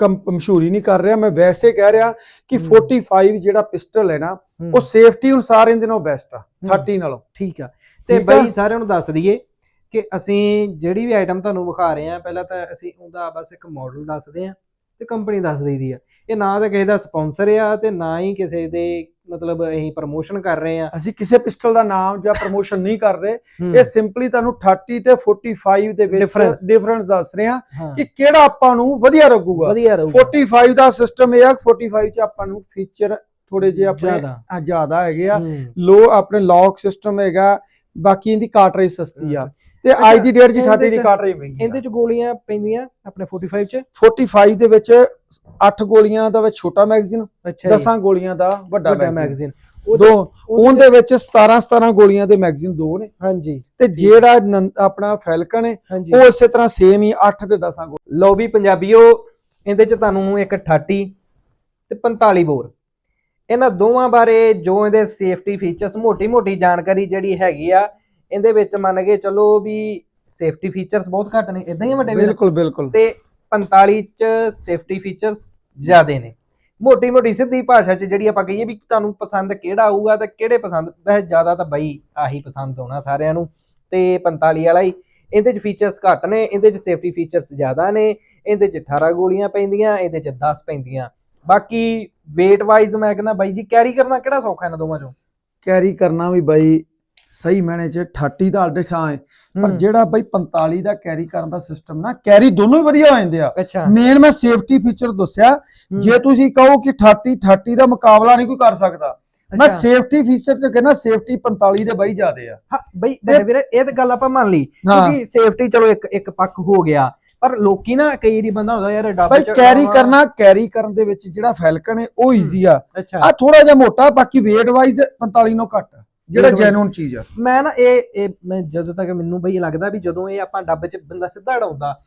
ਮਸ਼ਹੂਰੀ ਨਹੀਂ ਕਰ ਰਿਹਾ ਮੈਂ ਵੈਸੇ ਕਹਿ ਰਿਹਾ ਕਿ ਹੂੰ। 45 ਜਿਹੜਾ ਪਿਸਟਲ ਹੈ ਨਾ ਉਹ ਸੇਫਟੀ ਅਨੁਸਾਰ ਇਹਦੇ ਨਾਲੋਂ ਬੈਸਟ ਆ ਹੂੰ। 30 ਨਾਲੋਂ ਠੀਕ ਆ ਤੇ? ਬਈ ਸਾਰਿਆਂ ਨੂੰ ਦੱਸ ਦਈਏ ਕਿ ਅਸੀਂ ਜਿਹੜੀ ਵੀ ਆਈਟਮ ਤੁਹਾਨੂੰ ਵਿਖਾ ਰਹੇ ਆ ਪਹਿਲਾਂ ਤਾਂ ਅਸੀਂ ਉਹਦਾ ਬਸ ਇੱਕ ਮਾਡਲ ਦੱਸਦੇ ਆ ਤੇ ਕੰਪਨੀ ਦੱਸ ਦਈਦੀ ਆ ਇਹ ਨਾ ਤਾਂ ਕਿਸੇ ਦਾ ਸਪਾਂਸਰ ਆ ਤੇ ਨਾ ਹੀ ਕਿਸੇ ਦੇ ਮਤਲਬ ਅਸੀਂ ਪ੍ਰਮੋਸ਼ਨ ਕਰ ਰਹੇ ਆ। ਅਸੀਂ ਕਿਸੇ ਪਿਸਟਲ ਦਾ ਨਾਮ ਜਾਂ ਪ੍ਰਮੋਸ਼ਨ ਨਹੀਂ ਕਰ ਰਹੇ। ਇਹ ਸਿੰਪਲੀ ਤੁਹਾਨੂੰ 30 ਤੇ 45 ਦੇ ਵਿੱਚ। ਡਿਫਰੈਂਸ ਦੱਸ ਰਹੇ ਹਾਂ, ਕਿ ਕਿਹੜਾ ਆਪਾਂ ਨੂੰ ਵਧੀਆ ਲੱਗੂਗਾ ਵਧੀਆ ਰਹੂਗਾ। 45 ਦਾ ਸਿਸਟਮ ਇਹ ਆ ਕਿ 45 ਚ ਆਪਾਂ ਨੂੰ ਫੀਚਰ ਥੋੜੇ ਜਿਹੇ ਆਪਣੇ ਜ਼ਿਆਦਾ। ਆ ਜ਼ਿਆਦਾ ਹੈਗੇ ਆ। ਲੋ ਆਪਣੇ ਲੌਕ ਸਿਸਟਮ ਹੈਗਾ ਬਾਕੀ ਇਹਦੀ ਕਾਟਰੇਜ ਸਸਤੀ ਆ। ਤੇ ਅੱਜ ਦੀ ਡੇਟ 'ਚ ਇਹਦੇ 30 ਦੀ ਚ- ਕਾਟਰੇਜ ਮਹਿੰਗੀ ਇਹਦੇ ਚ ਗੋਲੀਆਂ ਪੈਂਦੀਆਂ ਆਪਣੇ 45 ਚ? 45 ਦੇ ਵਿੱਚ 8 ਗੋਲੀਆਂ ਦਾ ਵਿੱਚ ਛੋਟਾ ਮੈਗਜ਼ੀਨ ਅੱਛਾ 10 ਗੋਲੀਆਂ ਦਾ ਵੱਡਾ ਮੈਗਜ਼ੀਨ ਦੋ ਉਹਦੇ ਵਿੱਚ 17 17 ਗੋਲੀਆਂ ਦੇ ਮੈਗਜ਼ੀਨ ਦੋ ਨੇ। ਹਾਂਜੀ। ਤੇ ਜਿਹੜਾ ਆਪਣਾ ਫੈਲਕਨ ਹੈ ਉਹ ਇਸੇ ਤਰ੍ਹਾਂ ਸੇਮ ਹੀ 8 ਤੇ 10 ਗੋਲੀ ਲਓ ਵੀ ਪੰਜਾਬੀਓ ਇਹਦੇ ਚ ਤੁਹਾਨੂੰ ਇੱਕ 38 ਤੇ 45 ਬੋਰ। ਇਹਨਾਂ ਦੋਵਾਂ ਬਾਰੇ ਜੋ ਇਹਦੇ ਸੇਫਟੀ ਫੀਚਰਸ ਮੋਟੀ-ਮੋਟੀ ਜਾਣਕਾਰੀ ਜਿਹੜੀ ਹੈਗੀ ਆ ਇਹਦੇ ਵਿੱਚ ਮੰਨ ਕੇ ਚਲੋ ਵੀ ਸੇਫਟੀ ਫੀਚਰਸ ਬਹੁਤ ਘੱਟ ਨੇ ਇਦਾਂ ਹੀ ਵੱਡੇ? ਬਿਲਕੁਲ ਬਿਲਕੁਲ। ਤੇ 45 ਚ ਸੇਫਟੀ ਫੀਚਰਸ ਜ਼ਿਆਦੇ ਨੇ। ਮੋਟੀ ਮੋਟੀ ਸਿੱਧੀ ਭਾਸ਼ਾ ਚ ਜਿਹੜੀ ਆਪਾਂ ਕਹੀਏ ਵੀ ਤੁਹਾਨੂੰ ਪਸੰਦ ਕਿਹੜਾ ਆਊਗਾ ਤੇ ਕਿਹੜੇ ਪਸੰਦ ਵੈਸੇ ਜ਼ਿਆਦਾ ਤਾਂ ਬਈ ਆਹੀ ਪਸੰਦ ਹੋਣਾ ਸਾਰਿਆਂ ਨੂੰ। ਤੇ 45 ਵਾਲਾ ਹੀ ਇਹਦੇ ਚ ਫੀਚਰਸ ਘੱਟ ਨੇ ਇਹਦੇ ਚ ਸੇਫਟੀ ਫੀਚਰਸ ਜ਼ਿਆਦਾ ਨੇ ਇਹਦੇ ਚ 18 ਗੋਲੀਆਂ ਪੈਂਦੀਆਂ ਇਹਦੇ ਚ 10 ਪੈਂਦੀਆਂ। ਬਾਕੀ weight ਵਾਈਜ਼ ਮੈਂ ਕਹਿੰਦਾ ਬਾਈ ਜੀ ਕੈਰੀ ਕਰਨਾ ਕਿਹੜਾ ਸੌਖਾ ਇਹਨਾਂ ਦੋਵਾਂ ਚੋਂ? ਕੈਰੀ ਕਰਨਾ ਵੀ ਬਾਈ ਸਹੀ ਮੈਨੇ ਚ 38 ਦਾ ਅੱਡੇ ਹੈ ਪਰ ਜਿਹੜਾ ਬਾਈ 45 ਦਾ ਕੈਰੀ ਕਰਨ ਦਾ ਸਿਸਟਮ ਨਾ ਕੈਰੀ ਦੋਨੋਂ ਹੀ ਵਧੀਆ ਹੋ ਜਾਂਦੇ ਆ। ਮੇਨ ਮੈਂ ਸੇਫਟੀ ਫੀਚਰ ਦੱਸਿਆ ਜੇ ਤੁਸੀਂ ਕਹੋ ਕਿ 38 38 ਦਾ ਮੁਕਾਬਲਾ ਨਹੀਂ ਕੋਈ ਕਰ ਸਕਦਾ ਮੈਂ। ਸੇਫਟੀ ਫੀਚਰ ਚ ਕਹਿੰਦਾ ਸੇਫਟੀ 45 ਦੇ ਬਾਈ ਜ਼ਿਆਦੇ ਆ। ਹਾਂ ਬਈ ਤੇ ਵੀਰੇ ਇਹ ਤਾਂ ਗੱਲ ਆਪਾਂ ਮੰਨ ਲਈ ਕਿਉਂਕਿ ਸੇਫਟੀ ਚਲੋ ਇੱਕ ਇੱਕ ਪੱਖ ਹੋ ਗਿਆ ਪਰ ਲੋਕੀ ਨਾ ਕਈ ਵਾਰੀ ਬੰਦਾ ਹੁੰਦਾ ਯਾਰ ਡੱਬੇ ਬਾਈ ਚ ਕੈਰੀ। ਕਰਨਾ ਕੈਰੀ ਕਰਨ ਦੇ ਵਿੱਚ ਜਿਹੜਾ ਫੈਲਕਨ ਹੈ ਉਹ ਈਜ਼ੀ ਆ। ਆ ਥੋੜਾ ਜਿਹਾ ਮੋਟਾ ਬਾਕੀ weight ਵਾਈਜ਼ 45 ਨਾਲੋਂ ਘੱਟ। ਜਿਹੜਾ ਜੈਨੂਨ ਚੀਜ਼ ਆ। ਮੈਂ ਨਾ ਇਹ ਇਹ ਮੈਂ ਜਦੋਂ ਤੱਕ ਮੈਨੂੰ ਬਈ ਲੱਗਦਾ ਵੀ ਜਦੋਂ ਇਹ ਆਪਾਂ ਡੱਬੇ 'ਚ ਬੰਦਾ ਸਿੱਧਾ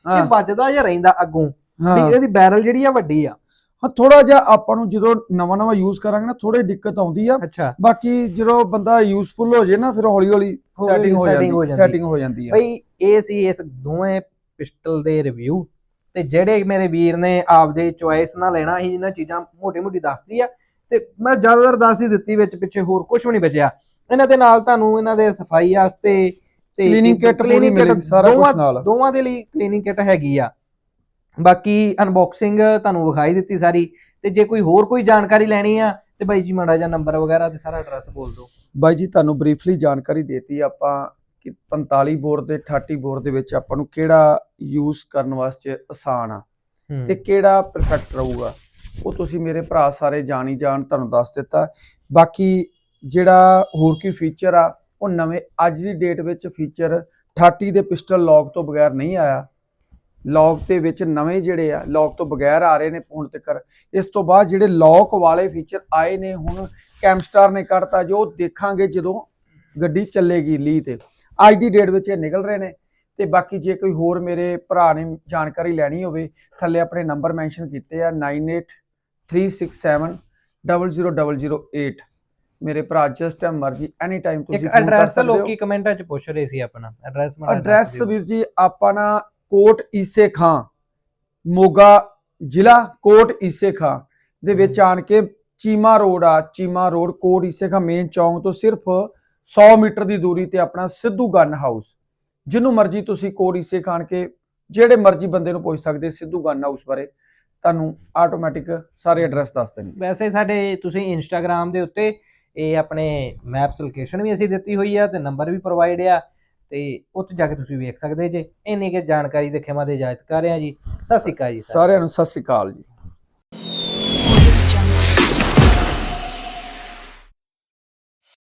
ਹਾਂ ਇਹ ਵੱਜਦਾ ਜਾਂ ਰਹਿੰਦਾ ਅੱਗੋਂ ਵੀ ਇਹਦੀ ਬੈਰਲ ਜਿਹੜੀ ਆ ਵੱਡੀ ਆ। ਹਾਂ ਥੋੜਾ ਜਿਹਾ ਆਪਾਂ ਨੂੰ ਜਦੋਂ ਨਵਾਂ ਨਵਾਂ ਯੂਜ਼ ਕਰਾਂਗੇ ਨਾ ਥੋੜੀ ਦਿੱਕਤ ਆਉਂਦੀ ਆ। ਬਾਕੀ ਜਦੋਂ ਬੰਦਾ ਯੂਜ਼ਫੁਲ ਹੋ ਜੇ ਨਾ ਫਿਰ ਹੌਲੀ ਹੌਲੀ ਸੈਟਿੰਗ ਹੋ ਜਾਂਦੀ। ਸੈਟਿੰਗ ਹੋ ਜਾਂਦੀ। ਆ। ਬਈ ਇਹ ਸੀ ਇਸ ਦੋਵੇਂ ਪਿਸਟਲ ਦੇ ਰਿਵਿਊ ਤੇ ਜਿਹੜੇ ਮੇਰੇ ਵੀਰ ਨੇ ਆਪਦੇ ਚੁਆਇਸ ਨਾਲ ਲੈਣਾ ਸੀ ਇਹਨਾਂ ਚੀਜ਼ਾਂ ਮੋਟੀ ਮੋਟੀ ਦੱਸਦੀ ਆ ਤੇ ਮੈਂ ਜ਼ਿਆਦਾਤਰ ਦੱਸ ਹੀ ਦਿੱਤੀ ਵਿੱਚ ਪਿੱਛੇ ਹੋਰ ਕੁਝ ਵੀ ਨਹੀਂ ਬਚਿਆ। ਇਹਨਾਂ ਦੇ ਨਾਲ ਤੁਹਾਨੂੰ ਇਹਨਾਂ ਦੇ ਸਫ਼ਾਈ ਵਾਸਤੇ ਤੇ Cleaning kit ਪੂਰੀ ਮਿਲੇਗੀ, ਸਾਰਾ ਦੋਵਾਂ- ਨਾਲ। ਦੋਵਾਂ ਦੇ ਲਈ ਕਲੀਨਿੰਗ ਕਿਟ ਹੈਗੀ ਆ। ਬਾਕੀ ਅਨਬਾਕਸਿੰਗ ਤੁਹਾਨੂੰ ਵਿਖਾਈ ਦਿੱਤੀ ਸਾਰੀ ਤੇ ਜੇ ਕੋਈ ਹੋਰ ਕੋਈ ਜਾਣਕਾਰੀ ਲੈਣੀ ਆ ਤੇ ਬਾਈ ਜੀ ਮਾੜਾ ਜਿਹਾ ਨੰਬਰ ਵਗੈਰਾ ਤੇ ਸਾਰਾ ਐਡਰੈਸ ਬੋਲ ਦਿਓ। ਬਾਈ ਜੀ ਤੁਹਾਨੂੰ ਬਰੀਫਲੀ ਜਾਣਕਾਰੀ ਦੇਤੀ ਆਪਾਂ ਕਿ 45 ਬੋਰ ਦੇ 38 ਬੋਰ ਦੇ ਵਿੱਚ ਆਪਾਂ ਨੂੰ ਕਿਹੜਾ ਯੂਜ਼ ਕਰਨ ਵਾਸਤੇ ਆਸਾਨ ਆ ਤੇ ਕਿਹੜਾ ਪਰਫੈਕਟ ਰਹੂਗਾ ਉਹ ਤੁਸੀਂ ਮੇਰੇ ਭਰਾ ਸਾਰੇ ਜਾਣੀ ਜਾਣ ਤੁਹਾਨੂੰ ਦੱਸ ਦਿੱਤਾ। ਬਾਕੀ ਜਿਹੜਾ ਹੋਰ ਕੀ ਫੀਚਰ ਆ ਉਹ ਨਵੇਂ ਅੱਜ ਦੀ ਡੇਟ ਵਿੱਚ ਫੀਚਰ 38 ਦੇ ਪਿਸਟਲ ਲੌਕ ਤੋਂ ਬਗੈਰ ਨਹੀਂ ਆਇਆ ਲੌਕ ਦੇ ਵਿੱਚ ਨਵੇਂ ਜਿਹੜੇ ਆ ਲੌਕ ਤੋਂ ਬਗੈਰ ਆ ਰਹੇ ਨੇ ਹੁਣ ਤੱਕ ਇਸ ਤੋਂ ਬਾਅਦ ਜਿਹੜੇ ਲੌਕ ਵਾਲੇ ਫੀਚਰ ਆਏ ਨੇ ਹੁਣ ਕੈਮਸਟਾਰ ਨੇ ਕੱਢਤਾ ਜੋ ਦੇਖਾਂਗੇ ਜਦੋਂ ਗੱਡੀ ਚੱਲੇਗੀ ਲੀ ਤੇ ਅੱਜ ਦੀ ਡੇਟ ਵਿੱਚ ਇਹ ਨਿਕਲ ਰਹੇ ਨੇ ਤੇ ਬਾਕੀ ਜੇ ਕੋਈ ਹੋਰ ਮੇਰੇ ਭਰਾ ਨੇ ਜਾਣਕਾਰੀ ਲੈਣੀ ਹੋਵੇ ਥੱਲੇ ਆਪਣੇ ਨੰਬਰ ਮੈਂਸ਼ਨ ਕੀਤੇ ਆ 9836700008 ਮੇਰੇ ਭਰਾ ਜਸਟ ਟਾਈਮ ਮਰਜ਼ੀ ਐਨੀ ਟਾਈਮ ਤੁਸੀਂ ਫੋਨ ਕਰ ਸਕਦੇ ਹੋ। ਲੋਕੀ ਕਮੈਂਟਾਂ 'ਚ ਪੁੱਛ ਰਹੇ ਸੀ ਆਪਣਾ। ਐਡਰੈਸ ਐਡਰੈਸ ਵੀਰ ਜੀ ਆਪਾਂ ਨਾ ਕੋਟ ਈਸੇ ਖਾਂ ਮੋਗਾ ਜ਼ਿਲ੍ਹਾ ਕੋਟ ਈਸੇ ਖਾਂ ਦੇ ਵਿੱਚ ਆਣ ਕੇ ਚੀਮਾ ਰੋਡ ਆ ਚੀਮਾ ਰੋਡ ਕੋਟ ਈਸੇ ਖਾਂ ਮੇਨ ਚੌਂਕ ਤੋਂ ਸਿਰਫ 100 ਮੀਟਰ ਦੀ ਦੂਰੀ ਤੇ ਆਪਣਾ ਸਿੱਧੂ ਗਨ ਹਾਊਸ ਜਿਹਨੂੰ ਮਰਜ਼ੀ ਤੁਸੀਂ ਕੋਟ ਈਸੇ ਖਾਨ ਕੇ ਜਿਹੜੇ ਮਰਜ਼ੀ ਬੰਦੇ ਨੂੰ ਪੁੱਛ ਸਕਦੇ ਸਿੱਧੂ ਗਨ ਹਾਊਸ ਬਾਰੇ ਤੁਹਾਨੂੰ ਆਟੋਮੈਟਿਕ ਸਾਰੇ ਐਡਰੈਸ ਦੱਸ ਦੇਣਗੇ। ਵੈਸੇ ਸਾਡੇ ਤੁਸੀਂ ਇੰਸਟਾਗ੍ਰam ਦੇ ਉੱਤੇ ਇਹ ਆਪਣੇ ਮੈਪਸ ਲੋਕੇਸ਼ਨ ਵੀ ਅਸੀਂ ਦਿੱਤੀ ਹੋਈ ਆ ਤੇ ਨੰਬਰ ਵੀ ਪ੍ਰੋਵਾਈਡ ਆ ਤੇ ਉੱਥੇ ਜਾ ਕੇ ਤੁਸੀਂ ਵੇਖ ਸਕਦੇ ਜੇ ਇੰਨੀ ਕਿ ਜਾਣਕਾਰੀ ਦੇ ਖਿਮਾ ਦੇ ਇਜਾਜ਼ਤ ਕਰ ਰਹੇ ਆ ਜੀ ਸਤਿ ਸ਼੍ਰੀ ਅਕਾਲ ਜੀ ਸਾਰਿਆਂ ਨੂੰ। ਸਾਰਿਆਂ ਨੂੰ ਸਤਿ ਸ੍ਰੀ ਅਕਾਲ ਜੀ